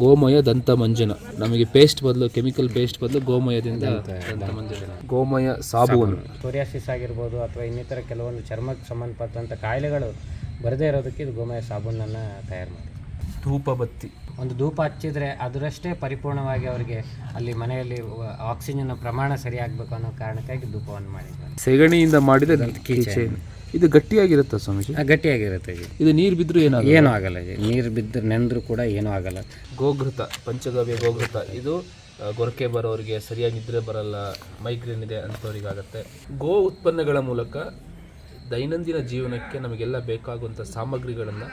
ಗೋಮಯ ದಂತ ಮಂಜನ ನಮಗೆ ಪೇಸ್ಟ್ ಬದಲು ಕೆಮಿಕಲ್ ಪೇಸ್ಟ್ ಬದಲು ಗೋಮಯದಿಂದ ದಂತ ಮಂಜನ ಗೋಮಯ ಸಾಬೂನು. ಸೋರಿಯಾಸಿಸ್ ಆಗಿರ್ಬೋದು ಅಥವಾ ಇನ್ನಿತರ ಕೆಲವೊಂದು ಚರ್ಮಕ್ಕೆ ಸಂಬಂಧಪಟ್ಟಂಥ ಕಾಯಿಲೆಗಳು ಬರದೇ ಇರೋದಕ್ಕೆ ಇದು ಗೋಮಯ ಸಾಬೂನನ್ನು ತಯಾರು ಮಾಡಿ ಧೂಪ ಬತ್ತಿ ಒಂದು ಧೂಪ ಹಚ್ಚಿದ್ರೆ ಅದರಷ್ಟೇ ಪರಿಪೂರ್ಣವಾಗಿ ಅವರಿಗೆ ಅಲ್ಲಿ ಮನೆಯಲ್ಲಿ ಆಕ್ಸಿಜನ್ ಪ್ರಮಾಣ ಸರಿಯಾಗಬೇಕು ಅನ್ನೋ ಕಾರಣಕ್ಕಾಗಿ ಧೂಪವನ್ನು ಮಾಡಿದ್ದಾರೆ. ಸೆಗಣಿಯಿಂದ ಮಾಡಿದ ಕೀಚೇನ್ ಇದು ಗಟ್ಟಿಯಾಗಿರುತ್ತೆ ಸ್ವಾಮೀಜಿ? ಗಟ್ಟಿಯಾಗಿರುತ್ತೆ ಇದು. ಇದು ನೀರು ಬಿದ್ದರೂ ಏನಾಗಲ್ಲ ಏನೂ ಆಗಲ್ಲ ಇದು. ನೀರು ಬಿದ್ದರೆ ನೆಂದರೂ ಕೂಡ ಏನೂ ಆಗಲ್ಲ. ಗೋಘೃತ ಪಂಚಗವ್ಯ ಗೋಘೃತ. ಇದು ಆ, ಗೊರಕೆ ಬರೋರಿಗೆ ಸರಿಯಾಗಿ ನಿದ್ರೆ ಬರಲ್ಲ ಮೈಗ್ರೇನ್ ಇದೆ ಅಂಥವ್ರಿಗಾಗತ್ತೆ ಗೋ ಉತ್ಪನ್ನಗಳ ಮೂಲಕ ದೈನಂದಿನ ಜೀವನಕ್ಕೆ ನಮಗೆಲ್ಲ ಬೇಕಾಗುವಂಥ ಸಾಮಗ್ರಿಗಳನ್ನು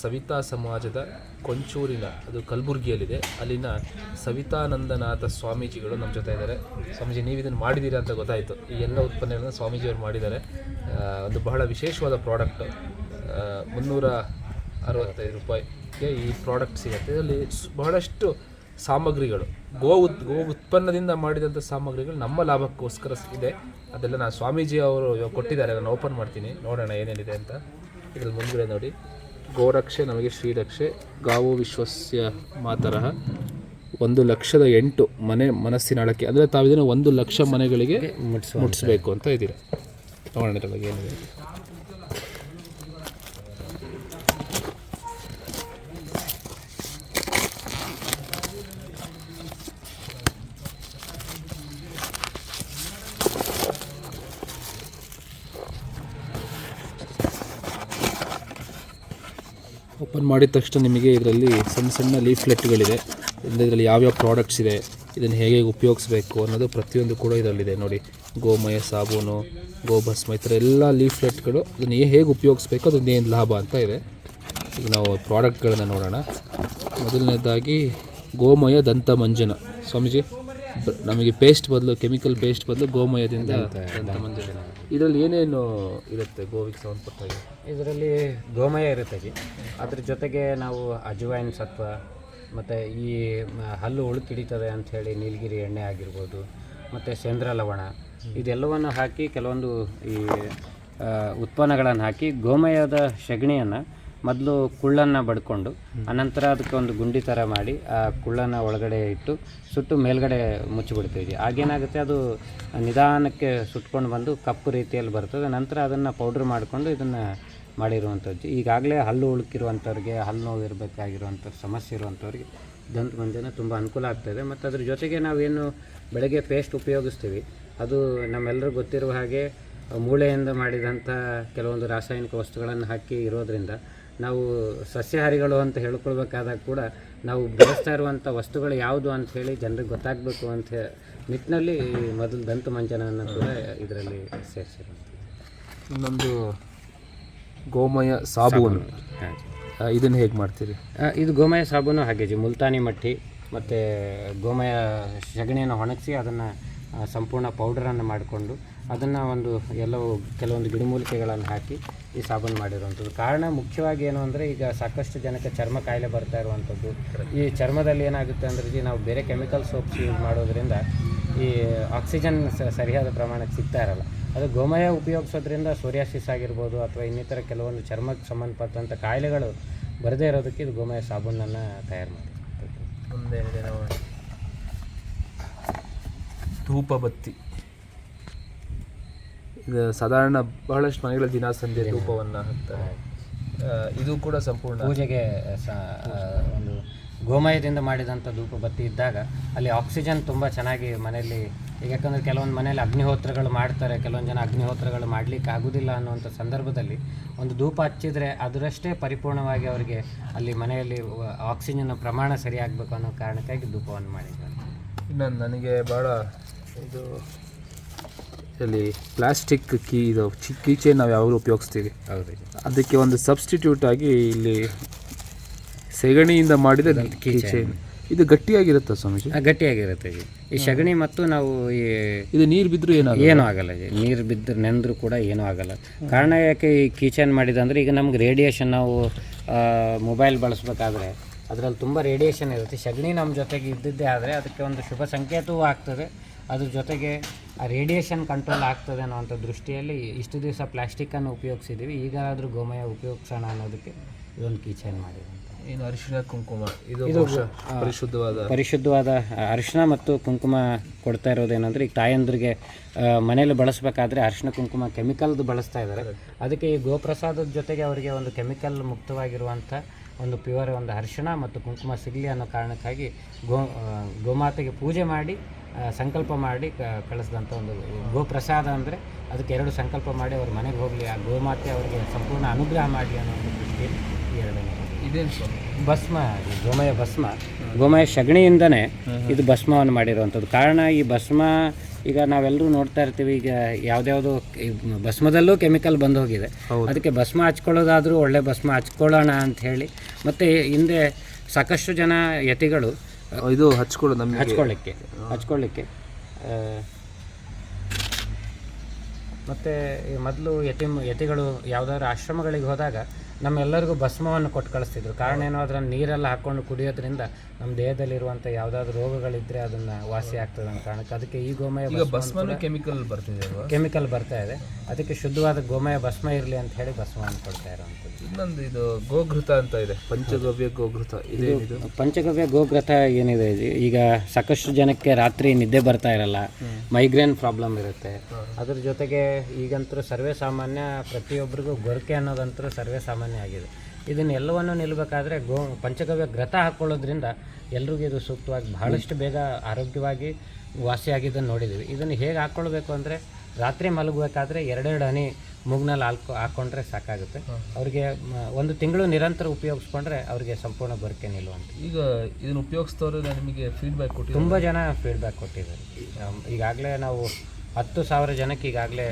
ಸವಿತಾ ಸಮಾಜದ ಕೊಂಚೂರಿನ, ಅದು ಕಲಬುರಗಿಯಲ್ಲಿದೆ. ಅಲ್ಲಿನ ಸವಿತಾನಂದನಾಥ ಸ್ವಾಮೀಜಿಗಳು ನಮ್ಮ ಜೊತೆ ಇದ್ದಾರೆ. ಸ್ವಾಮೀಜಿ ನೀವು ಇದನ್ನು ಮಾಡಿದ್ದೀರಾ ಅಂತ ಗೊತ್ತಾಯಿತು. ಈ ಎಲ್ಲ ಉತ್ಪನ್ನಗಳನ್ನು ಸ್ವಾಮೀಜಿಯವರು ಮಾಡಿದ್ದಾರೆ. ಒಂದು ಬಹಳ ವಿಶೇಷವಾದ ಪ್ರಾಡಕ್ಟ್ ಮುನ್ನೂರ ಅರವತ್ತೈದು ರೂಪಾಯಿಗೆ ಈ ಪ್ರಾಡಕ್ಟ್ ಸಿಗುತ್ತೆ. ಇದರಲ್ಲಿ ಬಹಳಷ್ಟು ಸಾಮಗ್ರಿಗಳು, ಗೋ ಉತ್, ಗೋ ಉತ್ಪನ್ನದಿಂದ ಮಾಡಿದಂಥ ಸಾಮಗ್ರಿಗಳು ನಮ್ಮ ಲಾಭಕ್ಕೋಸ್ಕರ ಇದೆ. ಅದೆಲ್ಲ ನಾನು ಸ್ವಾಮೀಜಿ ಅವರು ಕೊಟ್ಟಿದ್ದಾರೆ. ನಾನು ಓಪನ್ ಮಾಡ್ತೀನಿ. ನೋಡೋಣ ಏನೇನಿದೆ ಅಂತ. ಇದ್ರಲ್ಲಿ ಮುಂದೆ ನೋಡಿ. ಗೋರಕ್ಷೆ ನಮಗೆ ಶ್ರೀರಕ್ಷೆ ಗಾವು ವಿಶ್ವಸ್ಯ ಮಾತರಹ. ಒಂದು ಲಕ್ಷದ ಎಂಟು ಮನೆ ಮನಸ್ಸಿನ ಅಳಕೆ ಅಂದರೆ ತಾವಿದನ್ನು ಒಂದು ಲಕ್ಷ ಮನೆಗಳಿಗೆ ಮುಟ್ಸ್ ಮುಟ್ಟಿಸ್ಬೇಕು ಅಂತ ಇದ್ದೀರಾ? ನೋಡೋಣ ಬಗ್ಗೆ ಏನಿದೆ? ಓಪನ್ ಮಾಡಿದ ತಕ್ಷಣ ನಿಮಗೆ ಇದರಲ್ಲಿ ಸಣ್ಣ ಸಣ್ಣ ಲೀಫ್ಲೆಟ್ಗಳಿದೆ ಇದರಲ್ಲಿ ಯಾವ್ಯಾವ ಪ್ರಾಡಕ್ಟ್ಸ್ ಇದೆ, ಇದನ್ನು ಹೇಗೆ ಉಪಯೋಗಿಸ್ಬೇಕು ಅನ್ನೋದು ಪ್ರತಿಯೊಂದು ಕೂಡ ಇದರಲ್ಲಿದೆ ನೋಡಿ. ಗೋಮಯ, ಸಾಬೂನು, ಗೋಭಸ್ಮ, ಈ ಥರ ಎಲ್ಲ ಲೀಫ್ಲೆಟ್ಗಳು ಅದನ್ನು ಹೇಗೆ ಉಪಯೋಗಿಸ್ಬೇಕು, ಅದರಿಂದ ಏನು ಲಾಭ ಅಂತ ಇದೆ. ಈಗ ನಾವು ಪ್ರಾಡಕ್ಟ್ಗಳನ್ನು ನೋಡೋಣ. ಮೊದಲನೇದಾಗಿ ಗೋಮಯ ದಂತ ಮಂಜನ ಸ್ವಾಮೀಜಿ ನಮಗೆ ಪೇಸ್ಟ್ ಬದಲು ಕೆಮಿಕಲ್ ಪೇಸ್ಟ್ ಬದಲು ಗೋಮಯದಿಂದ ಇದರಲ್ಲಿ ಏನೇನು ಇರುತ್ತೆ ಗೋವಿಗೆ ಸಂಬಂಧಪಟ್ಟಾಗಿ ಇದರಲ್ಲಿ ಗೋಮಯ ಇರುತ್ತೆ ಜಿ ಅದ್ರ ಜೊತೆಗೆ ನಾವು ಅಜವಾಯಿನ್ ಸತ್ವ ಮತ್ತು ಈ ಹಲ್ಲು ಉಳು ಉಳುಕಿಡಿತದೆ ಅಂಥೇಳಿ ನೀಲಗಿರಿ ಎಣ್ಣೆ ಆಗಿರ್ಬೋದು ಮತ್ತು ಸೇಂದ್ರ ಲವಣ. ಇದೆಲ್ಲವನ್ನು ಹಾಕಿ ಕೆಲವೊಂದು ಈ ಉತ್ಪನ್ನಗಳನ್ನು ಹಾಕಿ ಗೋಮಯದ ಸಗಣಿಯನ್ನು ಮೊದಲು ಕುಳ್ಳನ್ನು ಬಡ್ಕೊಂಡು, ಅನಂತರ ಅದಕ್ಕೆ ಒಂದು ಗುಂಡಿ ಥರ ಮಾಡಿ ಆ ಕುಳ್ಳನ್ನು ಒಳಗಡೆ ಇಟ್ಟು ಸುಟ್ಟು ಮೇಲ್ಗಡೆ ಮುಚ್ಚಿಬಿಡ್ತೀವಿ ಆಗೇನಾಗುತ್ತೆ ಅದು ನಿಧಾನಕ್ಕೆ ಸುಟ್ಕೊಂಡು ಬಂದು ಕಪ್ಪು ರೀತಿಯಲ್ಲಿ ಬರ್ತದೆ. ನಂತರ ಅದನ್ನು ಪೌಡ್ರ್ ಮಾಡಿಕೊಂಡು ಇದನ್ನು ಮಾಡಿರುವಂಥದ್ದು. ಈಗಾಗಲೇ ಹಲ್ಲು ಉಳುಕಿರುವಂಥವ್ರಿಗೆ, ಹಲ್ಲು ನೋವು ಇರಬೇಕಾಗಿರುವಂಥ ಸಮಸ್ಯೆ ಇರುವಂಥವ್ರಿಗೆ ದಂತ ಮಂಜನ ತುಂಬ ಅನುಕೂಲ ಆಗ್ತದೆ ಮತ್ತು ಅದ್ರ ಜೊತೆಗೆ ನಾವೇನು ಬೆಳಗ್ಗೆ ಪೇಸ್ಟ್ ಉಪಯೋಗಿಸ್ತೀವಿ. ಅದು ನಮ್ಮೆಲ್ಲರಿಗೂ ಗೊತ್ತಿರುವ ಹಾಗೆ, ಮೂಳೆಯಿಂದ ಮಾಡಿದಂಥ ಕೆಲವೊಂದು ರಾಸಾಯನಿಕ ವಸ್ತುಗಳನ್ನು ಹಾಕಿ ಇರೋದ್ರಿಂದ ನಾವು ಸಸ್ಯಾಹಾರಿಗಳು ಅಂತ ಹೇಳ್ಕೊಳ್ಬೇಕಾದಾಗ ಕೂಡ ನಾವು ಬಳಸ್ತಾ ಇರುವಂಥ ವಸ್ತುಗಳು ಯಾವುದು ಅಂತ ಹೇಳಿ ಜನರಿಗೆ ಗೊತ್ತಾಗಬೇಕು ಅಂತ ನಿಟ್ಟಿನಲ್ಲಿ ಈ ಮೊದಲು ದಂತ ಮಂಜನವನ್ನು ಕೂಡ ಇದರಲ್ಲಿ ಸೇರಿಸಿರುವಂಥದ್ದು. ಇನ್ನೊಂದು ಗೋಮಯ ಸಾಬೂನು. ಇದನ್ನು ಹೇಗೆ ಮಾಡ್ತೀರಿ? ಇದು ಗೋಮಯ ಸಾಬೂನು ಹಾಗೆ ಜಿ ಮುಲ್ತಾನಿ ಮಟ್ಟಿ ಮತ್ತು ಗೋಮಯ ಸಗಣಿಯನ್ನು ಒಣಗಿಸಿ ಅದನ್ನು ಸಂಪೂರ್ಣ ಪೌಡರನ್ನು ಮಾಡಿಕೊಂಡು ಅದನ್ನು ಒಂದು ಎಲ್ಲವೂ ಕೆಲವೊಂದು ಗಿಡಮೂಲಿಕೆಗಳನ್ನು ಹಾಕಿ ಈ ಸಾಬೂನು ಮಾಡಿರುವಂಥದ್ದು. ಕಾರಣ ಮುಖ್ಯವಾಗಿ ಏನು ಅಂದರೆ ಈಗ ಸಾಕಷ್ಟು ಜನಕ್ಕೆ ಚರ್ಮ ಕಾಯಿಲೆ ಬರ್ತಾ ಇರುವಂಥದ್ದು. ಈ ಚರ್ಮದಲ್ಲಿ ಏನಾಗುತ್ತೆ ಅಂದರೆ ನಾವು ಬೇರೆ ಕೆಮಿಕಲ್ ಸೋಪ್ಸ್ ಯೂಸ್ ಮಾಡೋದ್ರಿಂದ ಈ ಆಕ್ಸಿಜನ್ ಸರಿಯಾದ ಪ್ರಮಾಣಕ್ಕೆ ಸಿಗ್ತಾ ಇರಲ್ಲ. ಅದು ಗೋಮಯ ಉಪಯೋಗಿಸೋದ್ರಿಂದ ಸೋರಿಯಾಸಿಸ್ ಆಗಿರ್ಬೋದು ಅಥವಾ ಇನ್ನಿತರ ಕೆಲವೊಂದು ಚರ್ಮಕ್ಕೆ ಸಂಬಂಧಪಟ್ಟಂಥ ಕಾಯಿಲೆಗಳು ಬರದೇ ಇರೋದಕ್ಕೆ ಇದು ಗೋಮಯ ಸಾಬೂನನ್ನು ತಯಾರು ಮಾಡಿ ಮುಂದೆ ಧೂಪ ಬತ್ತಿ ಸಾಧಾರಣ ಬಹಳಷ್ಟು ಮನೆಗಳ ದಿನ ಸಂಜೆ ಧೂಪವನ್ನು ಹಾಕ್ತಾರೆ. ಇದು ಕೂಡ ಸಂಪೂರ್ಣ ಪೂಜೆಗೆ ಸ ಒಂದು ಗೋಮಯದಿಂದ ಮಾಡಿದಂಥ ಧೂಪ ಬತ್ತಿ ಇದ್ದಾಗ ಅಲ್ಲಿ ಆಕ್ಸಿಜನ್ ತುಂಬ ಚೆನ್ನಾಗಿ ಮನೆಯಲ್ಲಿ ಈಗ ಯಾಕಂದರೆ ಕೆಲವೊಂದು ಮನೆಯಲ್ಲಿ ಅಗ್ನಿಹೋತ್ರಗಳು ಮಾಡ್ತಾರೆ ಕೆಲವೊಂದು ಜನ ಅಗ್ನಿಹೋತ್ರಗಳು ಮಾಡಲಿಕ್ಕೆ ಆಗೋದಿಲ್ಲ ಅನ್ನುವಂಥ ಸಂದರ್ಭದಲ್ಲಿ ಒಂದು ಧೂಪ ಹಚ್ಚಿದರೆ ಅದರಷ್ಟೇ ಪರಿಪೂರ್ಣವಾಗಿ ಅವರಿಗೆ ಅಲ್ಲಿ ಮನೆಯಲ್ಲಿ ಆಕ್ಸಿಜನ್ ಪ್ರಮಾಣ ಸರಿಯಾಗಬೇಕು ಅನ್ನೋ ಕಾರಣಕ್ಕಾಗಿ ಧೂಪವನ್ನು ಮಾಡಿದ್ದಾರೆ. ಇನ್ನೊಂದು ನನಗೆ ಭಾಳ ಇದು ಇಲ್ಲಿ ಪ್ಲಾಸ್ಟಿಕ್ ಕೀ ಇದು ಕೀಚೆ ನಾವು ಯಾವಾಗಲೂ ಉಪಯೋಗಿಸ್ತೀವಿ? ಹೌದು. ಅದಕ್ಕೆ ಒಂದು ಸಬ್ಸ್ಟಿಟ್ಯೂಟ್ ಆಗಿ ಇಲ್ಲಿ ಸೆಗಣಿಯಿಂದ ಮಾಡಿದ ಕೀಚೇನ್ ಇದು ಗಟ್ಟಿಯಾಗಿರುತ್ತಾ ಸ್ವಾಮೀಜಿ? ಗಟ್ಟಿಯಾಗಿರುತ್ತೆ ಇದು. ಈ ಸಗಣಿ ಮತ್ತು ನಾವು ಈ ಇದು ನೀರು ಬಿದ್ದರೂ ಏನಾಗಲ್ಲ ಏನೂ ಆಗಲ್ಲ ಇದು. ನೀರು ಬಿದ್ದರೆ ನೆಂದರೂ ಕೂಡ ಏನೂ ಆಗಲ್ಲ. ಕಾರಣ ಯಾಕೆ ಈ ಕಿಚನ್ ಮಾಡಿದಂದ್ರೆ ಈಗ ನಮ್ಗೆ ರೇಡಿಯೇಷನ್ ನಾವು ಮೊಬೈಲ್ ಬಳಸಬೇಕಾದ್ರೆ ಅದರಲ್ಲಿ ತುಂಬ ರೇಡಿಯೇಷನ್ ಇರುತ್ತೆ. ಸಗಣಿ ನಮ್ಮ ಜೊತೆಗೆ ಇದ್ದಿದ್ದೇ ಆದರೆ ಅದಕ್ಕೆ ಒಂದು ಶುಭ ಸಂಕೇತವೂ ಆಗ್ತದೆ. ಅದ್ರ ಜೊತೆಗೆ ರೇಡಿಯೇಷನ್ ಕಂಟ್ರೋಲ್ ಆಗ್ತದೆ ಅನ್ನೋವಂಥ ದೃಷ್ಟಿಯಲ್ಲಿ ಇಷ್ಟು ದಿವಸ ಪ್ಲಾಸ್ಟಿಕನ್ನು ಉಪಯೋಗಿಸಿದ್ದೀವಿ ಈಗಾದರೂ ಗೋಮಯ ಉಪಯೋಗಿಸೋಣ ಅನ್ನೋದಕ್ಕೆ ಇದೊಂದು ಕಿಚನ್ ಮಾಡಿದೆ ಏನು ಅರಿಶಿನ ಕುಂಕುಮ? ಇದು ಪರಿಶುದ್ಧವಾದ ಪರಿಶುದ್ಧವಾದ ಅರಿಶಿನ ಮತ್ತು ಕುಂಕುಮ ಕೊಡ್ತಾ ಇರೋದೇನಂದ್ರೆ ಈಗ ತಾಯಂದ್ರಿಗೆ ಮನೇಲಿ ಬಳಸಬೇಕಾದ್ರೆ ಅರಿಶಿನ ಕುಂಕುಮ ಕೆಮಿಕಲ್ದು ಬಳಸ್ತಾ ಇದ್ದಾರೆ. ಅದಕ್ಕೆ ಈ ಗೋಪ್ರಸಾದದ ಜೊತೆಗೆ ಅವರಿಗೆ ಒಂದು ಕೆಮಿಕಲ್ ಮುಕ್ತವಾಗಿರುವಂಥ ಒಂದು ಪ್ಯೂರ್ ಒಂದು ಅರಿಶಿಣ ಮತ್ತು ಕುಂಕುಮ ಸಿಗಲಿ ಅನ್ನೋ ಕಾರಣಕ್ಕಾಗಿ ಗೋ ಗೋಮಾತೆಗೆ ಪೂಜೆ ಮಾಡಿ ಆ, ಸಂಕಲ್ಪ ಮಾಡಿ ಕ- ಕಳಿಸಿದಂಥ ಒಂದು ಗೋಪ್ರಸಾದ ಅಂದರೆ ಅದಕ್ಕೆ ಎರಡು ಸಂಕಲ್ಪ ಮಾಡಿ ಅವ್ರ ಮನೆಗೆ ಹೋಗಲಿ ಆ ಗೋಮಾತೆ ಅವರಿಗೆ ಸಂಪೂರ್ಣ ಅನುಗ್ರಹ ಮಾಡಿ ಅನ್ನೋ ಒಂದು ದೃಷ್ಟಿಯಲ್ಲಿ ಎರಡನೇ ಇದೇನು ಭಸ್ಮ ಗೋಮಯ ಭಸ್ಮ. ಗೋಮಯ ಸಗಣಿಯಿಂದನೇ ಇದು ಭಸ್ಮವನ್ನು ಮಾಡಿರುವಂಥದ್ದು. ಕಾರಣ ಈ ಭಸ್ಮ ಈಗ ನಾವೆಲ್ಲರೂ ನೋಡ್ತಾ ಇರ್ತೀವಿ ಈಗ ಯಾವ್ದ್ಯಾವುದೋ ಭಸ್ಮದಲ್ಲೂ ಕೆಮಿಕಲ್ ಬಂದು ಹೋಗಿದೆ ಅದಕ್ಕೆ ಭಸ್ಮ ಹಚ್ಕೊಳ್ಳೋದಾದರೂ ಒಳ್ಳೆ ಭಸ್ಮ ಹಚ್ಕೊಳ್ಳೋಣ ಅಂತ ಹೇಳಿ ಮತ್ತು ಹಿಂದೆ ಸಾಕಷ್ಟು ಜನ ಯತಿಗಳು ಇದು ಹಚ್ಕೊಳ್ಳೋ ನಮಗೆ. ಹಚ್ಕೊಳ್ಳಿಕ್ಕೆ ಹಚ್ಕೊಳ್ಳಿಕ್ಕೆ. ಆ, ಮತ್ತು ಮೊದಲು ಯತಿ ಯತಿಗಳು ಯಾವುದಾದ್ರು ಆಶ್ರಮಗಳಿಗೆ ಹೋದಾಗ ನಮ್ಮೆಲ್ಲರಿಗೂ ಭಸ್ಮವನ್ನು ಕೊಟ್ಟು ಕಳಿಸ್ತಿದ್ರು. ಕಾರಣ ಏನು? ಅದನ್ನು ನೀರೆಲ್ಲ ಹಾಕ್ಕೊಂಡು ಕುಡಿಯೋದ್ರಿಂದ ನಮ್ಮ ದೇಹದಲ್ಲಿರುವಂಥ ಯಾವುದಾದ್ರು ರೋಗಗಳಿದ್ದರೆ ಅದನ್ನು ವಾಸಿ ಆಗ್ತದೆ ಅಂತ ಕಾರಣಕ್ಕೆ ಅದಕ್ಕೆ ಈ ಗೋಮಯ ಭಸ್ಮನು ಕೆಮಿಕಲ್ ಬರ್ತಿದೆ ಕೆಮಿಕಲ್ ಬರ್ತಾ ಇದೆ. ಅದಕ್ಕೆ ಶುದ್ಧವಾದ ಗೋಮಯ ಭಸ್ಮ ಇರಲಿ ಅಂತ ಹೇಳಿ ಭಸ್ಮವನ್ನು ಕೊಡ್ತಾ ಇರೋವಂಥದ್ದು. ಇನ್ನೊಂದು ಇದು ಗೋಘೃತ ಅಂತ ಇದೆ. ಪಂಚಗವ್ಯ ಗೋಘೃತ ಇದೇನಿದು? ಪಂಚಗವ್ಯ ಗೋಘೃತ ಏನಿದೆ? ಇದು, ಈಗ ಸಾಕಷ್ಟು ಜನಕ್ಕೆ ರಾತ್ರಿ ನಿದ್ದೆ ಬರ್ತಾ ಇರಲ್ಲ. ಮೈಗ್ರೇನ್ ಪ್ರಾಬ್ಲಮ್ ಇರುತ್ತೆ. ಅದ್ರ ಜೊತೆಗೆ ಈಗಂತರೂ ಸರ್ವೇ ಸಾಮಾನ್ಯ ಪ್ರತಿಯೊಬ್ಬರಿಗೂ ಗೊರಕೆ ಅನ್ನೋದಂತರೂ ಸರ್ವೇ ಸಾಮಾನ್ಯ ಆಗಿದೆ. ಇದನ್ನೆಲ್ಲವನ್ನು ನಿಲ್ಲಬೇಕಾದ್ರೆ ಗೋ ಪಂಚಗವ್ಯ ಗ್ರಥ ಹಾಕ್ಕೊಳ್ಳೋದ್ರಿಂದ ಎಲ್ರಿಗೂ ಇದು ಸೂಕ್ತವಾಗಿ ಬಹಳಷ್ಟು ಬೇಗ ಆರೋಗ್ಯವಾಗಿ ವಾಸಿಯಾಗಿದ್ದನ್ನು ನೋಡಿದ್ದೀವಿ ಇದನ್ನು ಹೇಗೆ ಹಾಕ್ಕೊಳ್ಬೇಕು ಅಂದರೆ ರಾತ್ರಿ ಮಲಗಬೇಕಾದ್ರೆ ಎರಡೆರಡು ಹನಿ ಮೂಗ್ನಲ್ಲಿ ಹಾಕೊ ಹಾಕ್ಕೊಂಡ್ರೆ ಸಾಕಾಗುತ್ತೆ. ಅವರಿಗೆ ಒಂದು ತಿಂಗಳು ನಿರಂತರ ಉಪಯೋಗಿಸ್ಕೊಂಡ್ರೆ ಅವರಿಗೆ ಸಂಪೂರ್ಣ ಬರಕೆ ನಿಲ್ಲುವಂತ ಈಗ ಇದನ್ನು ಉಪಯೋಗಿಸ್ತವ್ರು ನಿಮಗೆ ಫೀಡ್ಬ್ಯಾಕ್ ಕೊಟ್ಟು ತುಂಬ ಜನ ಫೀಡ್ಬ್ಯಾಕ್ ಕೊಟ್ಟಿದ್ದಾರೆ. ಈಗಾಗಲೇ ನಾವು ಹತ್ತು ಸಾವಿರ ಜನಕ್ಕೆ ಈಗಾಗಲೇ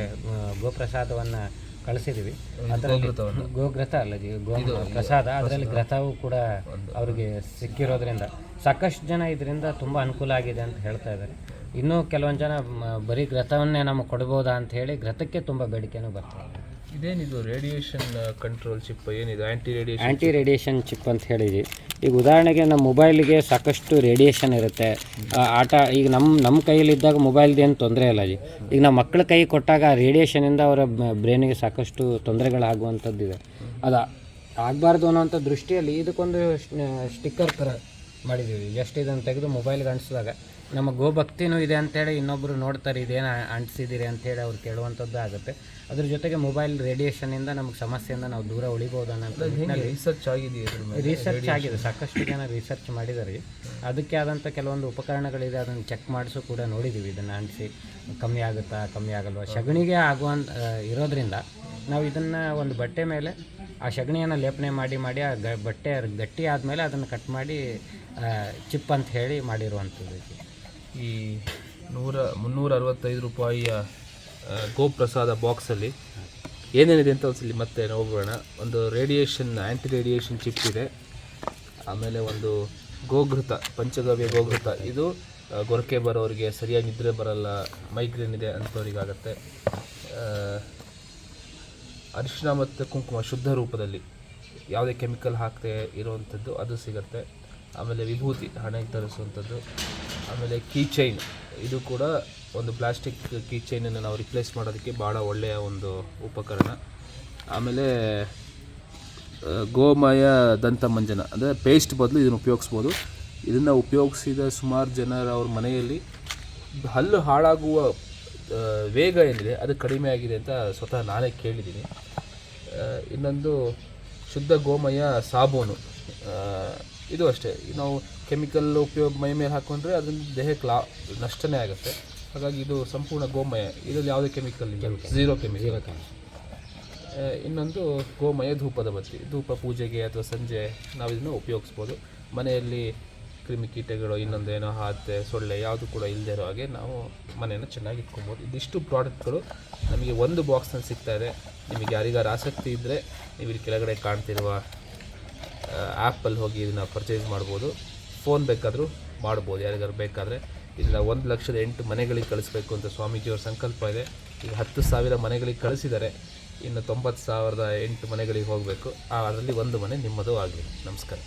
ಗೋಪ್ರಸಾದವನ್ನು ಕಳಿಸಿದ್ದೀವಿ ಅದರಲ್ಲಿ ಗೋಗ್ರಥ ಅಲ್ಲ ಗೋ ಪ್ರಸಾದ. ಅದರಲ್ಲಿ ಗ್ರಥವೂ ಕೂಡ ಅವರಿಗೆ ಸಿಕ್ಕಿರೋದ್ರಿಂದ. ಸಾಕಷ್ಟು ಜನ ಇದರಿಂದ ತುಂಬ ಅನುಕೂಲ ಆಗಿದೆ ಅಂತ ಹೇಳ್ತಾ ಇದ್ದಾರೆ. ಇನ್ನೂ ಕೆಲವೊಂದು ಜನ ಬರೀ ಗ್ರಥವನ್ನೇ ನಮಗೆ ಕೊಡ್ಬೋದಾ ಅಂತ ಹೇಳಿ ಗ್ರಥಕ್ಕೆ ತುಂಬ ಬೇಡಿಕೆನೂ ಬರ್ತಾ ಇದೆ. ಇದೇನಿದು ರೇಡಿಯೇಷನ್ ಕಂಟ್ರೋಲ್ ಚಿಪ್ ಏನಿದೆ? Anti radiation anti radiation chip ಅಂತ ಹೇಳಿದ್ವಿ. ಈಗ ಉದಾಹರಣೆಗೆ ನಮ್ಮ ಮೊಬೈಲ್ಗೆ ಸಾಕಷ್ಟು ರೇಡಿಯೇಷನ್ ಇರುತ್ತೆ. ಆಟ, ಈಗ ನಮ್ಮ ನಮ್ಮ ಕೈಯಲ್ಲಿದ್ದಾಗ ಮೊಬೈಲ್ದು ಏನು ತೊಂದರೆ ಇಲ್ಲ ಜಿ. ಈಗ ನಮ್ಮ ಮಕ್ಕಳ ಕೈ ಕೊಟ್ಟಾಗ ಆ ರೇಡಿಯೇಷನಿಂದ ಅವರ ಬ್ರೈನಿಗೆ ಸಾಕಷ್ಟು ತೊಂದರೆಗಳಾಗುವಂಥದ್ದಿದೆ. ಅದು, ಆಗಬಾರ್ದು ಅನ್ನೋಂಥ ದೃಷ್ಟಿಯಲ್ಲಿ ಇದಕ್ಕೊಂದು ಸ್ಟಿಕ್ಕರ್ ಥರ ಮಾಡಿದ್ದೀವಿ. ಜಸ್ಟ್ ಇದನ್ನು ತೆಗೆದು ಮೊಬೈಲ್ಗೆ ಅಂಟಿಸಿದಾಗ. ನಮ್ಮ ಗೋಭಕ್ತಿನೂ ಇದೆ ಅಂತೇಳಿ ಇನ್ನೊಬ್ಬರು ನೋಡ್ತಾರೆ ಇದೇನು ಅಂಟಿಸಿದ್ದೀರಿ ಅಂತೇಳಿ ಅವ್ರು ಕೇಳುವಂಥದ್ದು ಆಗುತ್ತೆ. ಅದ್ರ ಜೊತೆಗೆ ಮೊಬೈಲ್ ರೇಡಿಯೇಷನಿಂದ ನಮಗೆ ಸಮಸ್ಯೆಯಿಂದ ನಾವು ದೂರ ಉಳಿಬೋದು ಅನ್ನೋ ರಿಸರ್ಚ್ ಆಗಿದೆ ರಿಸರ್ಚ್ ಆಗಿದೆ. ಸಾಕಷ್ಟು ಜನ ರಿಸರ್ಚ್ ಮಾಡಿದ್ದಾರೆ. ಅದಕ್ಕೆ ಆದಂಥ ಕೆಲವೊಂದು ಉಪಕರಣಗಳಿದೆ ಅದನ್ನು ಚೆಕ್ ಮಾಡಿಸು ಕೂಡ ನೋಡಿದ್ದೀವಿ ಇದನ್ನು ಅಂಟಿಸಿ ಕಮ್ಮಿ ಆಗುತ್ತಾ ಕಮ್ಮಿ ಆಗಲ್ವಾ? ಸಗಣಿಗೆ ಆಗುವಂಥ ಇರೋದ್ರಿಂದ ನಾವು ಇದನ್ನು ಒಂದು ಬಟ್ಟೆ ಮೇಲೆ ಆ ಸಗಣಿಯನ್ನು ಲೇಪನೆ ಮಾಡಿ ಮಾಡಿ ಆ ಗ ಬಟ್ಟೆ ಗಟ್ಟಿ ಆದಮೇಲೆ ಅದನ್ನು ಕಟ್ ಮಾಡಿ ಚಿಪ್ ಅಂತ ಹೇಳಿ ಮಾಡಿರುವಂಥದ್ದು ಈ ನೂರ ಮುನ್ನೂರ ಅರವತ್ತೈದು ರೂಪಾಯಿಯ ಗೋಪ್ರಸಾದ ಬಾಕ್ಸಲ್ಲಿ ಏನೇನಿದೆ ಅಂತ ಒಂದ್ಸಲಿ ಮತ್ತೆ ನೋಡೋಣ ಒಂದು ರೇಡಿಯೇಷನ್ ಆ್ಯಂಟಿ ರೇಡಿಯೇಷನ್ ಚಿಪ್ ಇದೆ. ಆಮೇಲೆ ಒಂದು ಗೋಘೃತ, ಪಂಚಗವ್ಯ ಗೋಘೃತ. ಇದು ಗೊರಕೆ ಬರೋರಿಗೆ ಸರಿಯಾಗಿ ನಿದ್ರೆ ಬರಲ್ಲ, ಮೈಗ್ರೇನ್ ಇದೆ ಅಂಥವ್ರಿಗಾಗತ್ತೆ. ಅರಿಶಿನ ಮತ್ತು ಕುಂಕುಮ ಶುದ್ಧ ರೂಪದಲ್ಲಿ ಯಾವುದೇ ಕೆಮಿಕಲ್ ಹಾಕದೆ ಇರುವಂಥದ್ದು ಅದು ಸಿಗುತ್ತೆ. ಆಮೇಲೆ ವಿಭೂತಿ, ಹಣೆಗೆ ತರಿಸುವಂಥದ್ದು. ಆಮೇಲೆ ಕೀ ಚೈನ್, ಇದು ಕೂಡ ಒಂದು ಪ್ಲಾಸ್ಟಿಕ್ ಕೀ ಚೈನನ್ನು ನಾವು ರಿಪ್ಲೇಸ್ ಮಾಡೋದಕ್ಕೆ ಭಾಳ ಒಳ್ಳೆಯ ಒಂದು ಉಪಕರಣ. ಆಮೇಲೆ ಗೋಮಯ ದಂತ ಮಂಜನ, ಅಂದರೆ ಪೇಸ್ಟ್ ಬದಲು ಇದನ್ನು ಉಪಯೋಗಿಸ್ಬೋದು. ಇದನ್ನು ಉಪಯೋಗಿಸಿದ ಸುಮಾರು ಜನರ ಅವ್ರ ಮನೆಯಲ್ಲಿ ಹಲ್ಲು ಹಾಳಾಗುವ ವೇಗ ಏನಿದೆ, ಅದು ಕಡಿಮೆ ಆಗಿದೆ ಅಂತ ಸ್ವತಃ ನಾನೇ ಕೇಳಿದ್ದೀನಿ. ಇನ್ನೊಂದು ಶುದ್ಧ ಗೋಮಯ ಸಾಬೂನು ಇದು ಅಷ್ಟೇ. ನಾವು ಕೆಮಿಕಲ್ ಉಪಯೋಗ ಮೈ ಮೇಲೆ ಹಾಕೊಂಡ್ರೆ ಅದರಿಂದ ದೇಹಕ್ಕೆ ಲಾ ನಷ್ಟನೇ ಆಗುತ್ತೆ. ಹಾಗಾಗಿ ಇದು ಸಂಪೂರ್ಣ ಗೋಮಯ. ಇದರಲ್ಲಿ ಯಾವುದೇ ಕೆಮಿಕಲ್ ಇಲ್ಲ. ಝೀರೋ ಕೆಮಿಕಲ್ ಇನ್ನೊಂದು ಗೋಮಯ ಧೂಪದ ಬತ್ತಿ. ಧೂಪ ಪೂಜೆಗೆ ಅಥವಾ ಸಂಜೆ ನಾವು ಇದನ್ನು ಉಪಯೋಗಿಸ್ಬೋದು. ಮನೆಯಲ್ಲಿ ಕ್ರಿಮಿಕೀಟಗಳು ಇನ್ನೊಂದೇನೋ ಹಾತೆ ಸೊಳ್ಳೆ ಯಾವುದು ಕೂಡ ಇಲ್ಲದೆ ಇರೋ ಹಾಗೆ ನಾವು ಮನೆಯನ್ನು ಚೆನ್ನಾಗಿ ಇಟ್ಕೊಬೋದು. ಇದಿಷ್ಟು ಪ್ರಾಡಕ್ಟ್ಗಳು ನಮಗೆ ಒಂದು ಬಾಕ್ಸ್ನಲ್ಲಿ ಸಿಗ್ತಾ ಇದೆ. ನಿಮಗೆ ಯಾರಿಗಾರು ಆಸಕ್ತಿ ಇದ್ದರೆ ನೀವು ಇಲ್ಲಿ ಕೆಳಗಡೆ ಕಾಣ್ತಿರುವ ಆ್ಯಪಲ್ಲಿ ಹೋಗಿ ಇದನ್ನು ಪರ್ಚೇಸ್ ಮಾಡ್ಬೋದು. ಫೋನ್ ಬೇಕಾದರೂ ಮಾಡ್ಬೋದು. ಯಾರಿಗಾರು ಬೇಕಾದರೆ ಇದನ್ನು ಒಂದು ಲಕ್ಷದ ಎಂಟು ಮನೆಗಳಿಗೆ ಕಳಿಸ್ಬೇಕು ಅಂತ ಸ್ವಾಮೀಜಿಯವ್ರ ಸಂಕಲ್ಪ ಇದೆ. ಈಗ ಹತ್ತು ಸಾವಿರ ಮನೆಗಳಿಗೆ ಕಳಿಸಿದರೆ ಇನ್ನು ತೊಂಬತ್ತು ಸಾವಿರದ ಎಂಟು ಮನೆಗಳಿಗೆ ಹೋಗಬೇಕು. ಅದರಲ್ಲಿ ಒಂದು ಮನೆ ನಿಮ್ಮದು ಆಗಲಿ. ನಮಸ್ಕಾರ.